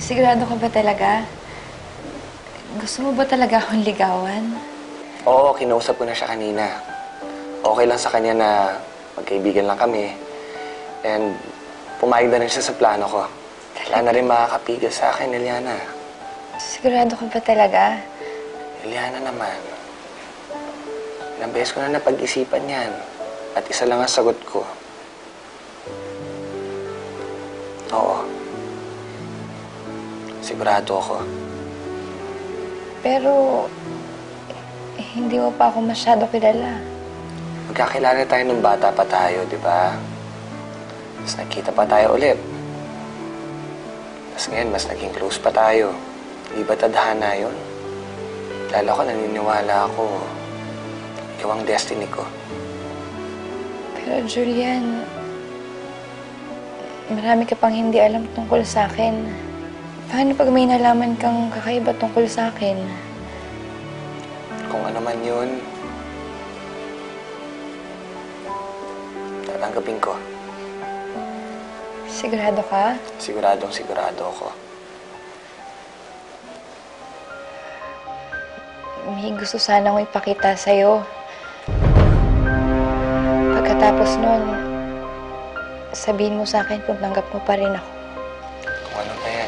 sigurado ka ba talaga? Gusto mo ba talaga akong ligawan? Oo, kinausap ko na siya kanina. Okay lang sa kanya na magkaibigan lang kami. And pumayag na rin siya sa plano ko. Wala na rin makakapigil sa akin, Eliana. Sigurado ka ba talaga? Eliana naman. Ilang beses ko na napag-isipan yan. At isa lang ang sagot ko. Oo. Sigurado ako. Pero, eh, hindi mo pa ako masyado kilala. Magkakilala tayo nung bata pa tayo, di ba? Tapos nakita pa tayo ulit. Tapos ngayon, mas naging close pa tayo. Di ba tadhana yun? Lalo ko, naniniwala ako. Ikaw ang destiny ko. Pero Julian, marami ka pang hindi alam tungkol sa akin. Paano pag may nalaman kang kakaiba tungkol sa akin? Kung ano man yun, tatanggapin ko. Sigurado ka? Siguradong sigurado ako. May gusto sana akong ipakita sa'yo. Pagkatapos nun, sabihin mo sa akin kung tanggap mo pa rin ako. Kung ano pa yan.